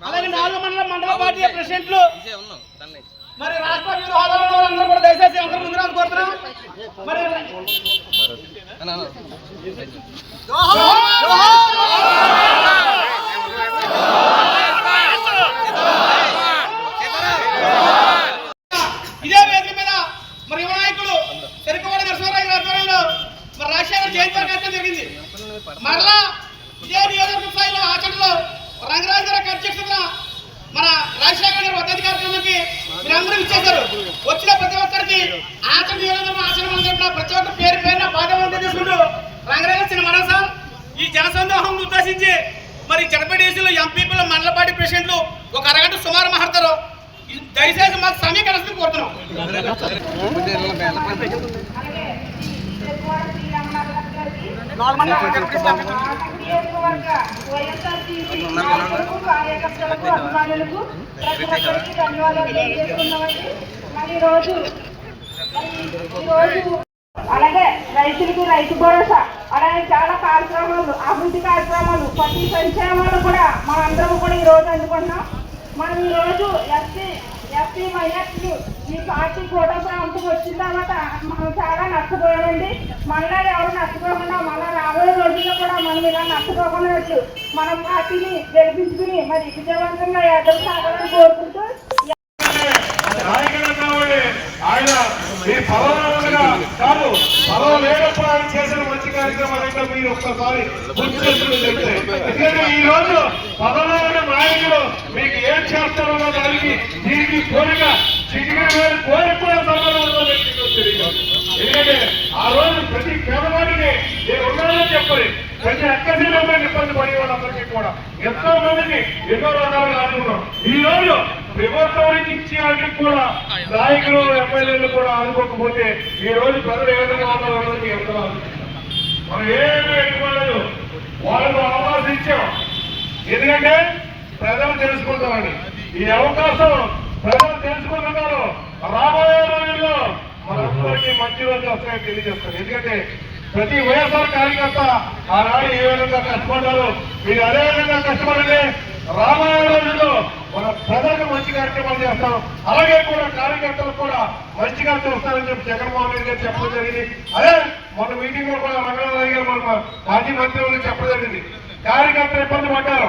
అలాగే నాలుగు మండల మండల పార్టీ ప్రెసిడెంట్లు మరి రాష్ట్ర హోదాలో వాళ్ళందరూ కూడా దయచేసి అందరూ ముందు రాని కోరుతున్నాం మరి వేదిక మీద మరి యువ నాయకుడు చెరుకువాడ నరసింహారావు గారి ఆధ్వర్యంలో మరి రాజశేఖర్ జయంతి కార్యక్రమం జరిగింది మరలా ఇదే నియోజకవర్గ స్థాయిలో ఆచరణలో రంగరాజు గారి అధ్యక్షతన మన రాజశేఖర్ గారి వర్ధంతి కార్యక్రమానికి మీరందరూ ఇచ్చేశారు వచ్చిన ప్రతి ఒక్కరికి ఆచరణ నియోజకవర్గం ఆచరణ మందిరంలో ప్రతి ఒక్క పేరు పేరున బాధ్యత తీసుకుంటూ రంగరాజు చిన్న మనసం ఈ జనసందోహం ఉద్దేశించి మరి జనపడేసీలో ఎంపీపీలు మండలపాటి ప్రెసిడెంట్లు ఒక అరగంట సుమారు మాట్లాడతారు ఇది దయచేసి మాకు సమీకరణ కోరుతున్నాం అలాగే రైతులకు రైతు భరోసా అలాగే చాలా కార్యక్రమాలు అభివృద్ధి కార్యక్రమాలు ప్రతి సంక్షేమాలు కూడా మనందరం కూడా ఈ రోజు అందుకుంటున్నాం మనం ఈ రోజు ఎస్సీ ఎస్సీ మైనార్టీలు ఈ పార్టీ కోట ప్రాంతం వచ్చిన తర్వాత మనం చాలా నష్టపోయామండి. మళ్ళా ఎవరు నష్టపోకుండా మళ్ళా రాబోయే రోజుల్లో కూడా మనం ఇలా నష్టపోకుండా మనం పార్టీని గెలిపించుకుని మరి విజయవంతంగా ఎదురు సాగాలని కోరుకుంటూ ఆయన ఈ పదవులుగా కాదు పదవు లేనప్పుడు ఆయన చేసిన మంచి మీరు ఒక్కసారి చెప్తే ఈ రోజు పదవులో నాయకులు మీకు ఏం చేస్తారో దానికి దీనికి కోరిక చిటికిన కోరిక కూడా తెలియదు. ఎందుకంటే ఆ రోజు ప్రతి పేదవాడికి నేను ఉన్నానని చెప్పని ప్రతి అక్కసీలో ఇబ్బంది పడే వాళ్ళందరికీ కూడా ఎంతో మందికి ఎన్నో రకాలుగా ఆదుకున్నాం ఈ రోజు ప్రభుత్వానికి నుంచి కూడా నాయకులు ఎమ్మెల్యేలు కూడా ఆదుకోకపోతే ఈ రోజు ప్రజలు ఏ విధంగా ఉన్నారో ఎంతో మనం ఏమీ పెట్టుకోలేదు వాళ్ళకు అవకాశం ఇచ్చాం. ఎందుకంటే ప్రజలు తెలుసుకుంటామని ఈ అవకాశం ప్రజలు తెలుసుకుంటున్నారు. రాబోయే రోజుల్లో మనందరికీ మంచి రోజులు వస్తాయని తెలియజేస్తాను. ఎందుకంటే ప్రతి వైఎస్ఆర్ కార్యకర్త ఆనాడు ఏ విధంగా కష్టపడ్డారు. మీరు అదే విధంగా కష్టపడితే రాబోయే రోజుల్లో మన ప్రజలకు మంచి కార్యక్రమాలు చేస్తాం. అలాగే కూడా కార్యకర్తలకు కూడా మంచిగా చూస్తారని చెప్పి జగన్మోహన్ రెడ్డి గారు చెప్పడం జరిగింది. అదే మొన్న మీటింగ్లో కూడా మంగళవారి గారు మన మాజీ మంత్రి వాళ్ళు చెప్పడం కార్యకర్తలు ఇబ్బంది పడ్డారు.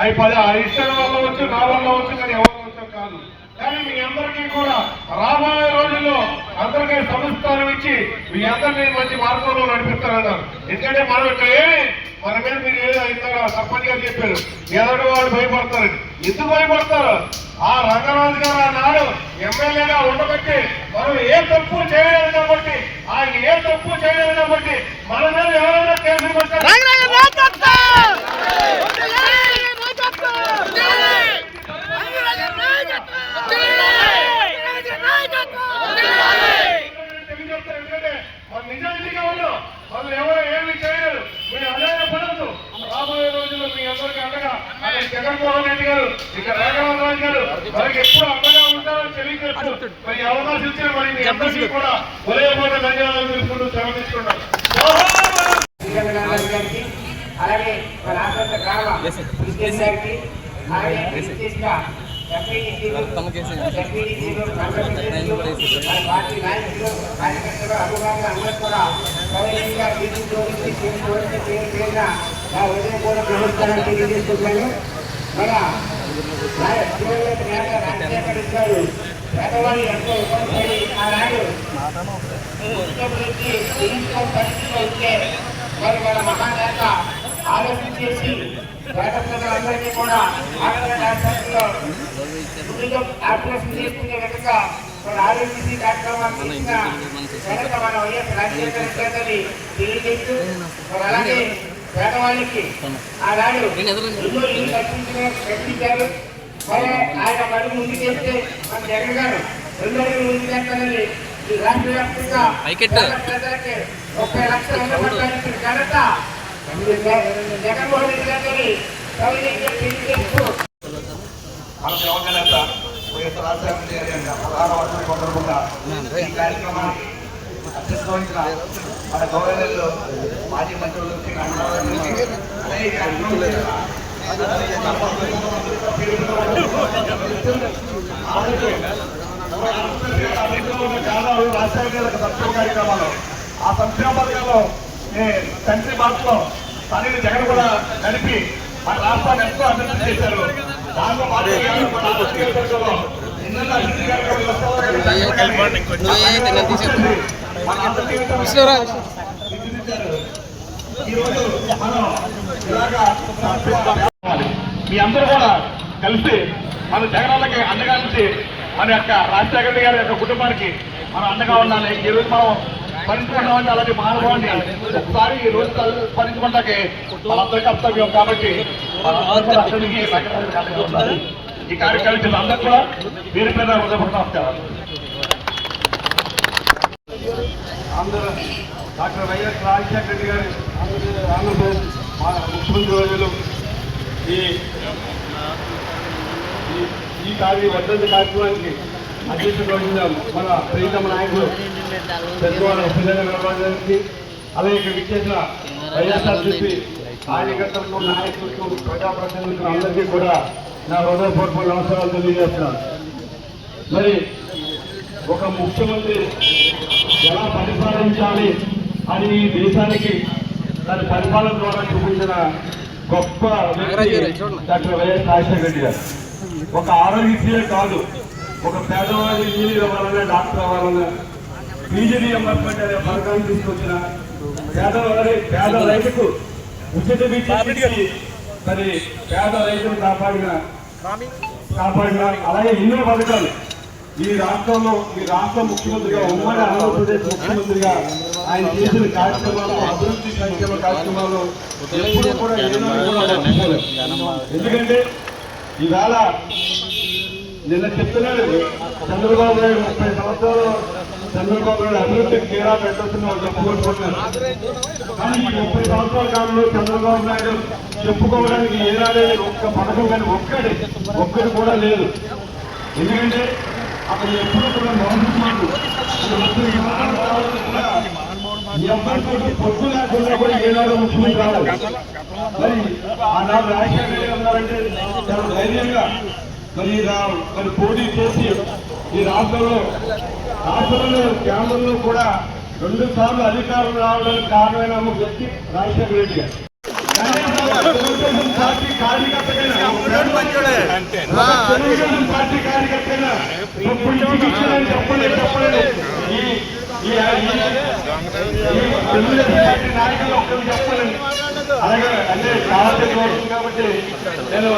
అవి పది ఆ ఇష్టం వల్ల వచ్చు నా వల్ల వచ్చు కానీ ఎవరి వచ్చాం కాదు. కానీ మీ అందరికీ కూడా రాబోయే రోజుల్లో అందరికీ సంస్థానం ఇచ్చి మీ అందరినీ మంచి మార్గంలో నడిపిస్తారన్నారు. ఎందుకంటే మనం ఇక్కడ ఏమి మన మీద మీరు ఏదో ఇంతగా సర్పంచ్ గారు చెప్పారు ఎదటి వాళ్ళు భయపడతారని ఎందుకు భయపడతారు ఆ రంగరాజు గారు ఆనాడు ఎమ్మెల్యేగా ఉండబట్టి మనం ఏ తప్పు చేయలేదు కాబట్టి ఆయన ఏ తప్పు చేయలేదు కాబట్టి మన మీద ఎవరైనా మన నిజాయితీగా ఉన్నాం వాళ్ళు ఎవరు ఏమి చేయలేరు మీరు అదే పడద్దు రాబోయే రోజుల్లో మీ అందరికీ అండగా జగన్మోహన్ రెడ్డి గారు ఇక్కడ రాఘవన్ రాజు గారు వారికి ఎప్పుడు అండగా ఉంటారని తెలియజేస్తూ మరి అవకాశం ఇచ్చిన మరి మీ అందరికీ కూడా ధన్యవాదాలు తెలుసుకుంటూ సెలవు తీసుకున్నాం అలాగే రాష్ట్ర గ్రామ గారికి అలాగే కార్యకర్తలు, అందరూ కూడా నా హృదయపూర్వక నమస్కారాలు తెలియజేస్తున్నాను. మన నాయ- గారు పేదవాళ్ళు ఎంతో ఇబ్బంది పడి ఆనాడు ముఖ్యమంత్రి ఎన్నికల పరిస్థితిలో ఉంటే మరి మన మహానేత ఆలోచన చేసి పేద ప్రజలందరికీ కూడా ఆపరేషన్ చేసుకునే విధంగా ఆరోగ్యశ్రీ మన వైఎస్ గారిని తెలియజేస్తూ మరి అలాగే పేదవాళ్ళకి ఆనాడు కట్టించారు మరి ఆయన మరి ముందు చేస్తే మన జగన్ గారు రెండు అడుగులు ముందు చేస్తానని ఈ రాష్ట్ర వ్యాప్తంగా ప్రజలకి ముప్పై లక్షల ఘనత. జగన్మోహన్ రెడ్డి గారిని సౌజన్యంగా తెలియజేస్తూ మన దివంగత నేత వైఎస్ రాజశేఖర గారి యొక్క ప్రధాన వర్షం సందర్భంగా ఈ కార్యక్రమాన్ని అధ్యక్షత వహించిన మన గౌరవనీయులు మాజీ మంత్రులు సంక్షేమ కార్యక్రమాలు ఆ సంక్షేమ పథకాల్లో తండ్రి బాటలో తనని జగన్ కూడా నడిపి మన రాష్ట్రాన్ని ఎంతో అభివృద్ధి చేశారు దాంట్లో భాగంగా మన ఆంధ్రప్రదేశ్ నియోజకవర్గంలో ఎన్నెన్నో అభివృద్ధి కార్యక్రమాలు వస్తాయని మన ఆంధ్రప్రదేశ్ ఈరోజు మనం ఇలాగా మీ అందరూ కూడా కలిసి మన జగనాలకి అండగా నుంచి మన యొక్క రాజశేఖర రెడ్డి గారి యొక్క కుటుంబానికి మనం అండగా ఉండాలి. ఈ రోజు మనం స్మరించుకుంటామని అలాంటి మహానుభావాన్ని ఒకసారి ఈ రోజు స్మరించుకుంటాకే మనందరి కర్తవ్యం కాబట్టి ఈ కార్యక్రమం అందరూ కూడా వీరి మీద హృదయపూర్వక నమస్కారాలు. అందరూ డాక్టర్ వైఎస్ రాజశేఖర రెడ్డి గారు ఆంధ్రప్రదేశ్ ముఖ్యమంత్రి రోజులు ఈ ఈ- కార్య వర్ధంతి కార్యక్రమానికి అధ్యక్షత వహించిన మన ప్రీతమ నాయకులు పెద్దవాళ్ళ సురేంద్ర అలాగే ఇక్కడ విచ్చేసిన వైఎస్ఆర్సీపీ కార్యకర్తలకు నాయకులకు ప్రజాప్రతినిధులకు అందరికీ కూడా నా హృదయపూర్వక నమస్కారాలు తెలియజేస్తున్నాను. మరి ఒక ముఖ్యమంత్రి ఎలా పరిపాలించాలి అని ఈ దేశానికి దాని పరిపాలన ద్వారా చూపించిన గొప్ప డాక్టర్ వైఎస్ రాజశేఖర రెడ్డి గారు. ఒక ఆరోగ్యశ్రీయే కాదు ఒక పేదవాడి ఇంజనీర్ అవ్వాలన్నా డాక్టర్ అవ్వాలన్నా పీజీ రియంబర్స్మెంట్ అనే పథకాన్ని తీసుకొచ్చిన పేదవాడి పేద రైతుకు ఉచిత ఇచ్చి మరి పేద రైతును కాపాడిన కాపాడిన అలాగే ఎన్నో పథకాలు. ఈ రాష్ట్రంలో ఈ రాష్ట్ర ముఖ్యమంత్రిగా ఉమ్మడి ఆంధ్రప్రదేశ్ ముఖ్యమంత్రిగా ఆయన చేసిన కార్యక్రమాలు అభివృద్ధి సంక్షేమ కార్యక్రమాలు ఎప్పుడు కూడా ఎందుకంటే ఇవాళ నిన్న చెప్తున్నాడు చంద్రబాబు నాయుడు ముప్పై సంవత్సరాలు చంద్రబాబు నాయుడు అభివృద్ధి తీరా పెట్టొచ్చిన వాళ్ళు చెప్పుకుంటున్నారు కానీ ఈ ముప్పై సంవత్సరాల కాలంలో చంద్రబాబు నాయుడు చెప్పుకోవడానికి ఏనాడే ఒక్క పథకం కానీ ఒక్కటి ఒక్కటి కూడా లేదు. ఎందుకంటే అతను ఎప్పుడు కూడా మౌనమాడు ఎవరితో పొత్తు లేకుండా కూడా ఏనాడు ముఖ్యమంత్రి రావాలి మరి ఆనాడు రాజశేఖర రెడ్డి ఉన్నారంటే చాలా ధైర్యంగా మరి రా- మరి పోటీ చేసి ఈ రాష్ట్రంలో రాష్ట్రంలో కేంద్రంలో కూడా రెండు సార్లు అధికారం రావడానికి కారణమైన ఒక వ్యక్తి రాజశేఖర రెడ్డి గారు. తెలుగుదేశం పార్టీ ఈ తెలుగుదేశం పార్టీ నాయకులు ఒక్కరు అలాగే అంటే చాలా కాబట్టి నేను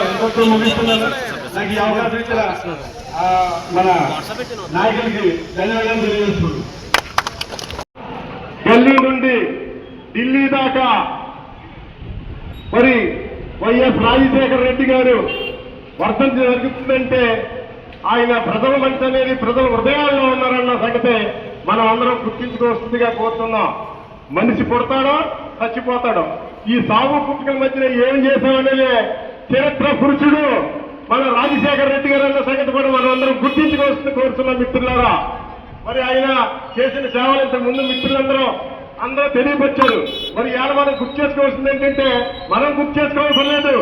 ముగిస్తున్నాను నాకు ఈ అవకాశం ఇచ్చిన మన నాయకులకి ధన్యవాదాలు తెలియజేస్తున్నాను ఢిల్లీ నుండి ఢిల్లీ దాకా మరి వైఎస్ రాజశేఖర రెడ్డి గారు వర్షం జరుగుతుందంటే ఆయన ప్రజల మంచి అనేది ప్రజల హృదయాల్లో ఉన్నారన్న సంగతి మనం అందరం గుర్తించుకోవస్తుందిగా కోరుతున్నాం. మనిషి పుడతాడో చచ్చిపోతాడో. ఈ సాగు పుట్టుకల మధ్యన ఏం చేశామనేది చరిత్ర పురుషుడు మన రాజశేఖర రెడ్డి గారు అన్న సంగతి కూడా మనం అందరం గుర్తించుకోవాల్సింది కోరుతున్నాం మిత్రులారా. మరి ఆయన చేసిన సేవలు ఇంతకు ముందు మిత్రులందరూ అందరూ తెలియపరిచారు. మరి ఇవాళ మనం గుర్తు చేసుకోవాల్సింది ఏంటంటే మనం గుర్తు చేసుకోవాల్సిన లేదు.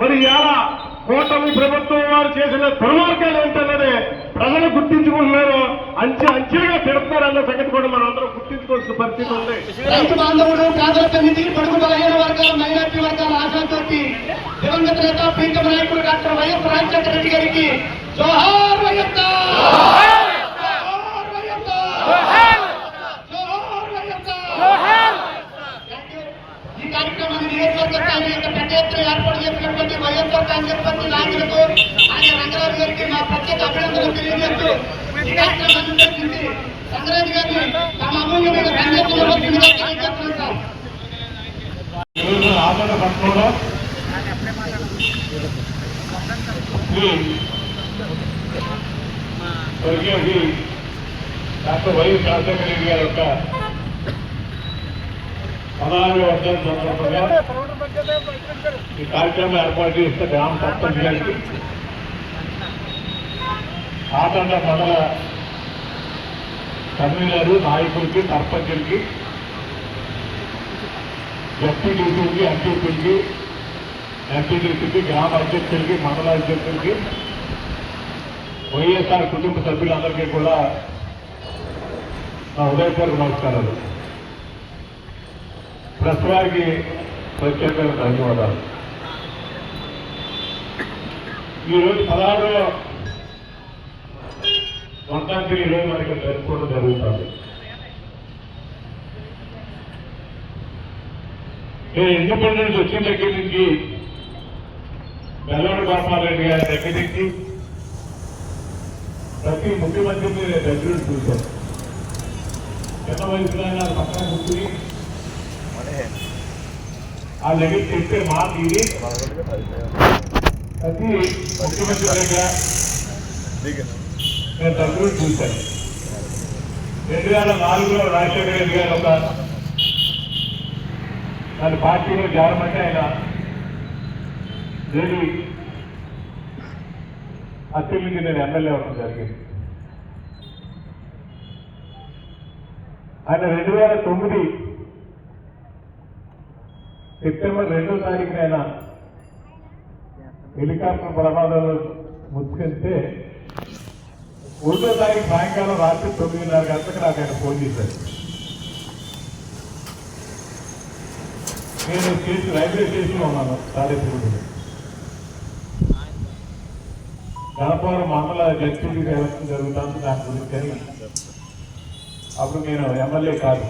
మరి ఇవాళ కూటమి ప్రభుత్వం వారు చేసిన దుర్మార్గాలు ఏంటన్నది ప్రజలు గుర్తించుకుంటున్నారు. అంచె అంచెలుగా తిడుతున్నారు అన్న సంగతి కూడా మనం అందరం గుర్తించుకోవాల్సిన పరిస్థితి ఉంది. రైతు బాంధవుడు పేదల పెళ్ళి పడుగు బలహీన వర్గాల మైనార్టీ వర్గాల ఆశాతోటి దివంగత నేత పీఠ నాయకుడు డాక్టర్ వైఎస్ రాజశేఖర రెడ్డి గారికి జోహార్ వైఎస్ఆర్ జోహార్ వైఎస్ఆర్ Thank you. ఈ కార్యక్రమాన్ని నియోజకవర్గ స్థాయి యొక్క పెద్ద ఎత్తున ఏర్పాటు చేసినటువంటి వైఎస్ఆర్ కాంగ్రెస్ పార్టీ నాయకులకు ఆయన రంగరాజు గారికి మా ప్రత్యేక అభినందనలు తెలియజేస్తూ ఈ కార్యక్రమాన్ని నిర్వహించి రంగరాజు గారిని తమ అమూల్యమైన సందేశంలో తెలియజేస్తున్నాం సార్ ఈరోజు ఆంధ్ర పట్టణంలో ఈ స్వర్గీయ Shri doctor Y S Rajasekhara Reddy గారి యొక్క పదహారు వర్షాల సందర్భంగా ఈ కార్యక్రమం ఏర్పాటు చేస్తే గ్రామ సర్పంచ్ గారికి ఆటండ మండల కన్వీనరు నాయకులకి సర్పంచులకి ఎస్పీడీసీకి అధ్యక్షులకి ఎంపీడీసీకి గ్రామ అధ్యక్షులకి మండల అధ్యక్షులకి వైఎస్ఆర్ కుటుంబ సభ్యులందరికీ కూడా నా ఉదయపూర్వక నమస్కారాలు. ప్రస్తుతానికి ప్రత్యేకంగా ధన్యవాదాలు. ఈరోజు పదహారులో మొత్తానికి ఈరోజు మనకి జరుపుకోవడం జరుగుతుంది. నేను ఇండిపెండెన్స్ వచ్చిన దగ్గర నుంచి బెల్లూరు గోపాలరెడ్డి గారి దగ్గర నుంచి ప్రతి ముఖ్యమంత్రిని నేను దగ్గర చూశాను. చిన్న వయసులో అయినా పక్కన కూర్చుని ఆ దగ్గర చెప్పే మాట ఇది. అది ముఖ్యమంత్రి నేను దగ్గర చూశాను రెండు వేల నాలుగులో రాజశేఖర రెడ్డి గారు ఒక తన పార్టీలో చేరమంటే ఆయన లేడీ అత్తిల్ నుంచి నేను ఎమ్మెల్యే అవడం జరిగింది ఆయన రెండు వేల తొమ్మిది సెప్టెంబర్ రెండో తారీఖున ఆయన హెలికాప్టర్ ప్రమాదంలో ముచ్చుకెళ్తే ఒకటో తారీఖు సాయంకాలం రాత్రి తొమ్మిదిన్నర గంటలకు నాకు ఆయన ఫోన్ చేశారు. నేను చేసి రైల్వే స్టేషన్లో ఉన్నాను తాడేపూడిలో గణపవరం మండల జడ్పీటీ ఎలక్షన్ జరుగుతుంది దాని గురించి అని అప్పుడు నేను ఎమ్మెల్యే కాదు.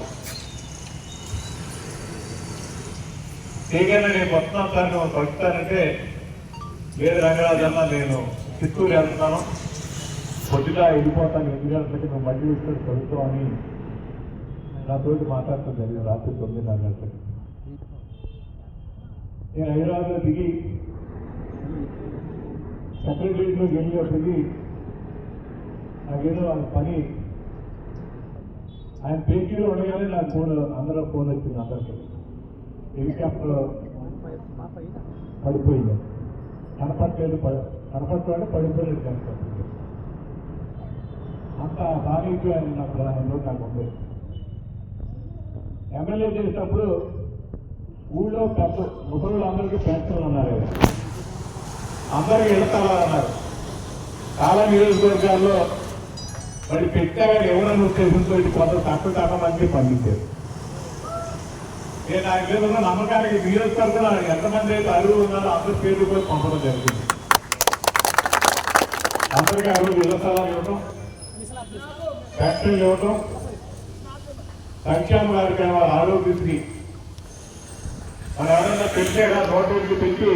చేయగానే నేను వస్తున్నాను సార్ నువ్వు కలుస్తానంటే లేదు రంగరాజన్న నేను చిత్తూరు వెళ్తున్నాను. పొద్దుగా వెళ్ళిపోతాను. ఎనిమిది గంటలకి నువ్వు మళ్ళీ ఇక్కడ కలుస్తావు అని నాతోటి మాట్లాడటం జరిగింది. రాత్రి తొమ్మిదిన్నర గంటలకి. నేను హైదరాబాద్లో దిగి సెక్రటరీలో వెళ్ళేప్పటికి నాకేదో ఆయన పని. ఆయన పేజీలో ఉండగానే నాకు ఫోన్ అందరూ ఫోన్ వచ్చింది అందరికీ. హెలికాప్టర్ పడిపోయింది. కనపట్లేదు పడి పడిపోలేదు కనపట్లేదు అంత సామీప్యం నా నాకు నాకు ఉంది. ఎమ్మెల్యే చేసినప్పుడు ఊళ్ళో పెద్ద ముసలు అందరికీ పెన్షన్లు ఉన్నారు అందరికీ వెళ్తారా అన్నారు. చాలా నియోజకవర్గాల్లో మరి పెట్టారని ఎవరైనా ఉద్దేశంతో కొంత తక్కువ కాక మంది పండించారు నేను ఆయన మీద ఉన్న నమ్మకానికి నియోజకవర్గంలో ఎంతమంది అయితే అరువులు ఉన్నారో అందరి పేర్లు కూడా పంపడం జరిగింది. అందరికీ అరువులు ఇళ్ళ స్థలాలు ఇవ్వటం ఫ్యాక్టరీలు ఇవ్వటం సంక్షేమ కార్యక్రమాలు ఆరోగ్యశ్రీ మన ఎవరైనా పెట్టాడా నోటీసులు పెట్టి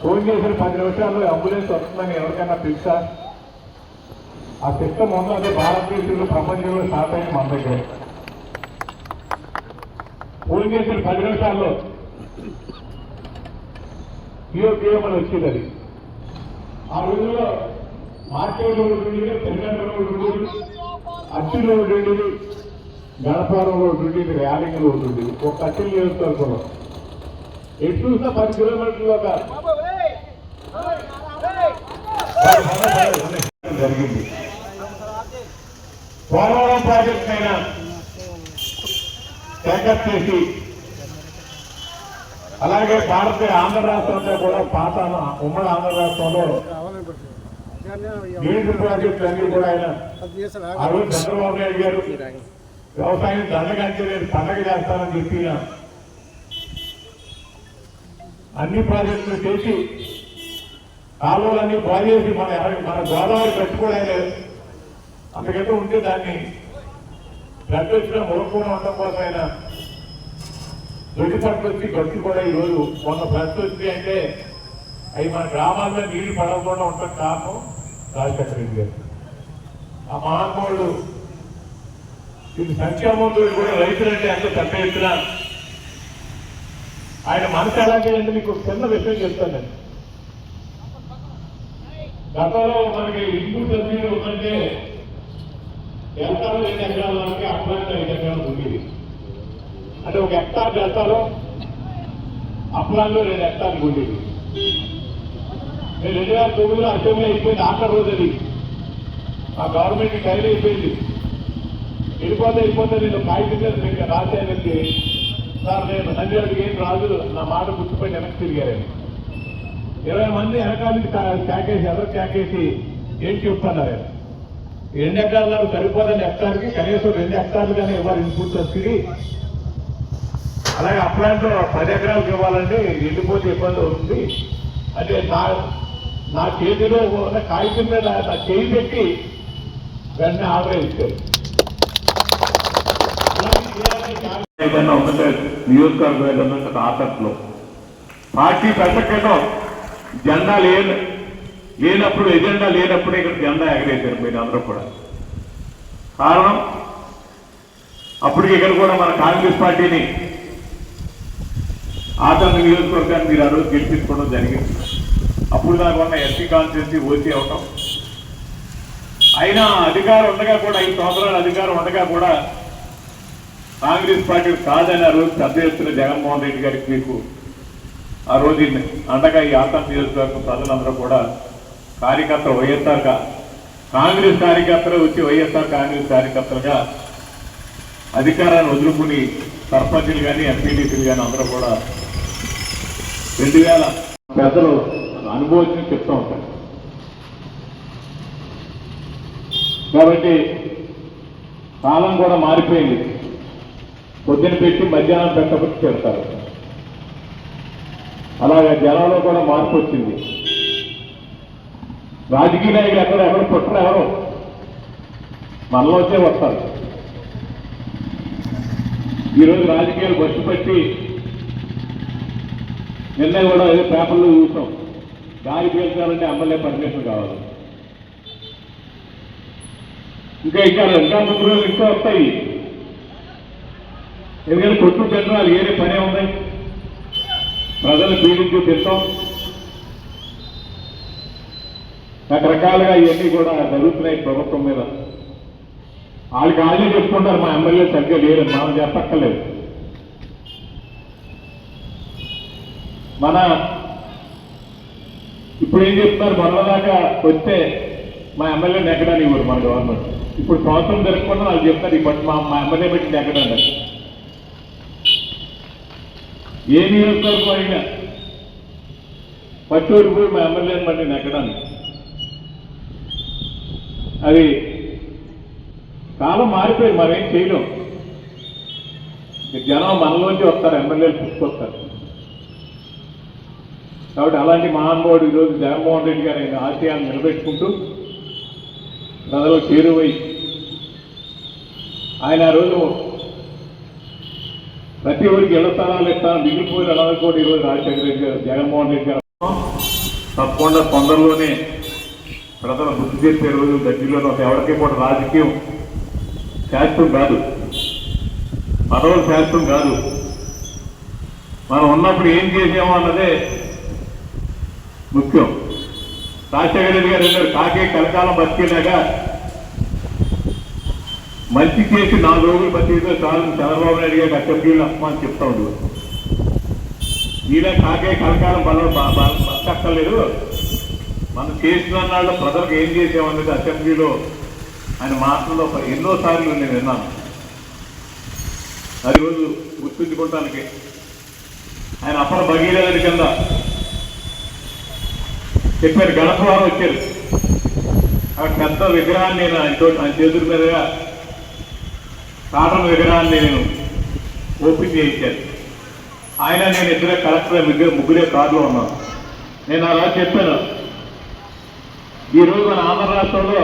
ఫోన్ చేసిన పది నిమిషాల్లో అంబులెన్స్ వస్తుందని ఎవరికైనా తెలుసా? ఆ సిస్టమ్ ఉందంటే భారతదేశంలో ప్రపంచంలో స్టార్ట్ అయింది మన దగ్గర. ఫోన్ చేసిన పది నిమిషాల్లో పిఓపిఎం అని వచ్చేది అది. ఆ రోజుల్లో మార్కెట్ రోడ్డు ఉండేది తెలంగాణ రోడ్డు ఉండేది అచ్చి రోడ్డు ఉండేది గణపారం రోడ్డు ఉండేది ర్యాలింగ్ రోడ్డు ఉండేది. ఒక అచ్చి నియోజకవర్గంలో ఎటు చూసినా పది కిలోమీటర్లు ఒక జరిగింది. పోలవరం ప్రాజెక్ట్ అయినా టేకప్ చేసి అలాగే భారతీయ ఆంధ్ర రాష్ట్రంలో కూడా పాత ఉమ్మడి ఆంధ్ర రాష్ట్రంలో నీటి ప్రాజెక్టులు కూడా ఆయన ఆ చంద్రబాబు నాయుడు గారు వ్యవసాయం దండగంటే నేను పండగ చేస్తానని చెప్పిన అన్ని ప్రాజెక్టులు చేసి కాలువలన్నీ బాగేసి మన మన గోదావరి పెట్టుకోవడం అందుకంటే ఉంటే దాన్ని గడ్డి వచ్చిన మురకుండా ఉండడం కోసం ఆయన దొడ్డి పట్టు వచ్చి గట్టి కూడా ఈరోజు మొన్న ఫ్లడ్ వచ్చి అంటే అవి మన గ్రామాల్లో నీళ్ళు పడకుండా ఉండటం కారణం రాజశేఖర రెడ్డి గారు. ఆ మహానుభావుడు ఇది సంక్షేమంతో కూడా రైతులంటే ఎంత పెద్ద ఎత్తున ఆయన మనసు ఎలాంటిదంటే మీకు చిన్న విషయం చెప్తానండి గతంలో మనకి హిందూ తల్లి ఉందంటే ఎకరాలు రెండు ఎకరాల వరకు అప్లాంటి ఐదు ఎకరాలు ఉండేది అంటే ఒక హెక్టార్ వెళ్తారు అప్లాంలో రెండు హెక్టార్లు ఉండేది నేను రెండు వేల తొమ్మిదిలో అసెంబ్లీ అయిపోయింది ఆఖరి రోజు అది. ఆ గవర్నమెంట్ టైల్ అయిపోయింది. వెళ్ళిపోతే అయిపోతే నేను కాగితం మీద మీకు రాసేయాలంటే సార్ నేను నందివాడికి ఏం రాజు నా మాట గుర్తుపై వెనక్కి తిరిగారని. ఇరవై మంది వెనకాల నుంచి కా- ఎవరు కేకేసి ఏం చెప్తున్నారు? రెండు ఎకరాలు సరిపోదని హెక్టార్కి కనీసం రెండు హెక్టార్లుగానే ఇవ్వాలి ఇన్పుట్ సబ్సిడీ అలాగే అప్లాంట్లో పది ఎకరాలకు ఇవ్వాలంటే ఎండిపోతే ఇబ్బంది అవుతుంది. అంటే నా నా చేతిలో ఉన్న కాగితం మీద నా చేయి పెట్టి వెంటనే ఆర్డర్ ఇచ్చారు. ఏదైనా ఉందంటే నియోజకవర్గం ఏదన్నా ఆసక్తిలో పార్టీ పెట్టకేటం జెండా లేని లేనప్పుడు ఎజెండా లేనప్పుడు ఇక్కడ జెండా ఎగరేశారు మీరు అందరూ కూడా. కారణం? అప్పటికి ఇక్కడ కూడా మన కాంగ్రెస్ పార్టీని ఆదరణ నియోజకవర్గాన్ని మీరు ఆ రోజు గెలిపించుకోవడం జరిగింది. అప్పుడు దాకా ఉన్న ఎస్సీ కాన్స్టిట్యూన్సీ ఓసీ అవటం. అయినా అధికారం ఉండగా కూడా ఐదు సంవత్సరాల అధికారం ఉండగా కూడా కాంగ్రెస్ పార్టీ కాదని ఆ రోజు పెద్ద ఎత్తున జగన్మోహన్ రెడ్డి గారికి మీకు ఆ రోజు అండగా ఈ ఆతం నియోజకవర్గం ప్రజలందరూ కూడా కార్యకర్తలు వైఎస్ఆర్ కాంగ్రెస్ కార్యకర్తలు వచ్చి వైఎస్ఆర్ కాంగ్రెస్ కార్యకర్తలుగా అధికారాన్ని వదులుకుని సర్పంచులు కానీ ఎంపీటీసీలు కానీ అందరూ కూడా రెండు వేల పెద్దలు అనుభవించి చెప్తూ ఉంటారు. కాబట్టి కాలం కూడా మారిపోయింది. పొద్దున పెట్టి మధ్యాహ్నం పెట్టబట్టి పెడతారు అలాగే జనంలో కూడా మార్పు వచ్చింది. రాజకీయ నాయకులు ఎక్కడ? ఎవరు పుట్టరు ఎవరు? మనలో వచ్చే వస్తారు. ఈరోజు రాజకీయాలు బస్సు పెట్టి నిన్న కూడా ఏదో పేపర్లో చూసాం. దారి పీల్చాలంటే ఎమ్మెల్యే పర్మిషన్ కావాలి. ఇంకా ఇంకా ఇంకా ముందు రోజులు ఇంకా వస్తాయి. ఎందుకంటే కొట్టు పెట్టడాలు ఏరే పనే ఉన్నాయి ప్రజలు పీడించి తింటాం. రకరకాలుగా ఇవన్నీ కూడా జరుగుతున్నాయి ప్రభుత్వం మీద. వాళ్ళకి వాళ్ళే చెప్పుకుంటారు మా ఎమ్మెల్యే సరిగ్గా లేరు మనం చెప్పక్కర్లేదు. మన ఇప్పుడు ఏం చెప్తున్నారు మొన్నదాకా వస్తే మా ఎమ్మెల్యే నెగ్గడానికి ఇవ్వరు మన గవర్నమెంట్ ఇప్పుడు సంవత్సరం జరుపుకున్నా వాళ్ళు చెప్తారు బట్ మా మా ఎమ్మెల్యే పెట్టి నెగ్గడానికి. ఏ నియోజకవర్గం అయినా పట్టూరు పోయి మా ఎమ్మెల్యేని బట్టి నెగ్గడానికి. అది కాలం మారిపోయింది మరేం చేయలేం. జనం మనలోంచి వస్తారు ఎమ్మెల్యేలు పుట్టుకొస్తారు కాబట్టి అలాంటి మహానుభావుడు ఈరోజు జగన్మోహన్ రెడ్డి గారు ఆయన ఆశయాన్ని నిలబెట్టుకుంటూ ప్రజలు చేరువై ఆయన ఆ రోజు ప్రతి ఊరికి ఇళ్ళ స్థలాలు ఇస్తాను మిగిలిపోయిన అలా కూడా ఈరోజు రాజశేఖర రెడ్డి గారు జగన్మోహన్ రెడ్డి గారు తప్పకుండా తొందరలోనే ప్రజలు గుర్తు చేసే రోజు దగ్గరలో ఎవరికి కూడా రాజకీయం శాస్త్రం కాదు. పదవులు శాస్త్రం కాదు. మనం ఉన్నప్పుడు ఏం చేసాము అన్నదే ముఖ్యం. రాజశేఖర రెడ్డి గారు వెళ్ళారు కాకే కలకాలం బతికేలాగా మంచి చేసి నాలుగు రోజులు బతికితే చాలు. చంద్రబాబు నాయుడు గారికి అసెంబ్లీలో అప్పమని చెప్తా ఉండు. నీలా కాకే కలకాలం బలం బతకలేదు మనం చేసిన నాళ్ళు ప్రజలకు ఏం చేసామనేది అసెంబ్లీలో ఆయన మాటల్లో ఎన్నో సార్లు నేను విన్నాను. అది రోజు గుర్తుంచుకోవటానికి ఆయన అప్పటి భగీరథుడి కింద చెప్పారు గణపవారం వచ్చారు. ఆ పెద్ద విగ్రహాన్ని నేను ఆయన ఆయన చేతుల మీదుగా కాటన్ విగ్రహాన్ని నేను ఓపెన్ చేయించాను. ఆయన నేను ఇద్దరే కలెక్టర్ ముగ్గురు ముగ్గురే కార్లో ఉన్నాను నేను అలా చెప్పాను. ఈరోజు మన ఆంధ్ర రాష్ట్రంలో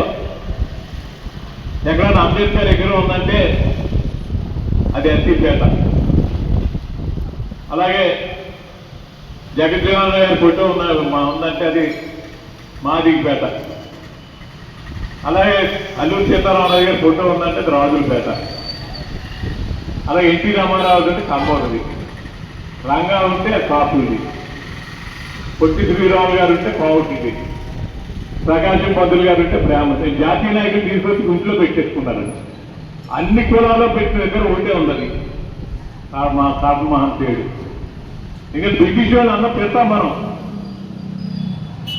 ఎక్కడైనా అంబేద్కర్ ఎక్కడ ఉందంటే అది ఎస్సీపేట అలాగే జగజ్జీవన్ గారి ఫోటో ఉన్నారు మా ఉందంటే అది మాదిగపేట అలాగే అల్లూరు సీతారామరాజు గారి ఫోటో ఉందంటే అది రాజులపేట అలాగే ఎన్టీ రామారావు అంటే కమ్మోడది రంగా ఉంటే కాపుది పొట్టి శ్రీరాములు గారు ఉంటే కోవటిది ప్రకాశం పంతులు గారు అంటే ప్రేమ. జాతీయ నాయకులు తీసుకొచ్చి ఇంట్లో పెట్టేసుకున్నారండి అన్ని కులాల్లో పెట్టిన దగ్గర ఒకటే ఉన్నది. మా కాపు మహాశయుడు ఇంకా బ్రిటిష్ వాళ్ళు అన్న పెడతాం మనం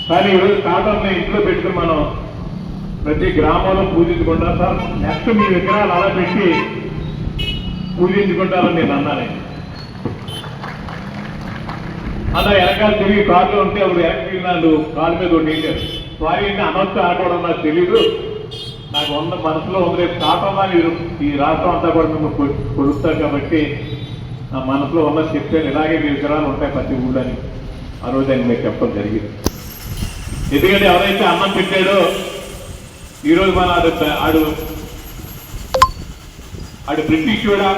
కానీ ఈరోజు కాటర్ని ఇంట్లో పెట్టుకుని మనం ప్రతి గ్రామంలో పూజించుకుంటారు సార్. నెక్స్ట్ మీ విగ్రహాలు అలా పెట్టి పూజించుకుంటారని నేను అన్నాను. అలా వెనకాల తిరిగి కార్లో ఉంటే అప్పుడు వెనక్కి నన్ను కాలు మీద ఉండేది సారీ అనొచ్చు ఆడుకోవడం నాకు తెలీదు. నాకు వంద మనసులో ఉంది. రేపు కాకుండా మీరు ఈ రాష్ట్రం అంతా కూడా మిమ్మల్ని కొడుస్తారు కొలుస్తారు కాబట్టి నా మనసులో ఉన్న చెప్పాను ఇలాగే మీ విగ్రహాలు ఉంటాయి ప్రతి ఊళ్ళని. ఆ రోజు ఆయన మీకు చెప్పడం జరిగింది. ఎందుకంటే ఎవరైతే అన్నం పెట్టాడో ఈరోజు మన ఆడు ఆడు ఆడు బ్రిటిష్ కూడా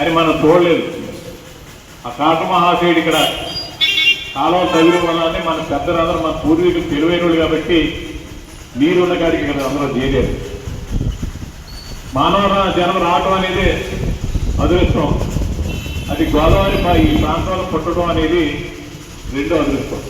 అని మనం చూడలేదు. ఆ కాట మహాశయుడు ఇక్కడ కాలువ తగిలి వల్లనే మన పెద్దలందరూ మన పూర్వీకులు తెలివైన కాబట్టి నీరున్న కాడికి ఇక్కడ అందరూ చేయలేదు మానవ జనం రావటం అనేది అదృష్టం. అది గోదావరి ఈ ప్రాంతంలో పుట్టడం అనేది రెండో అదృష్టం.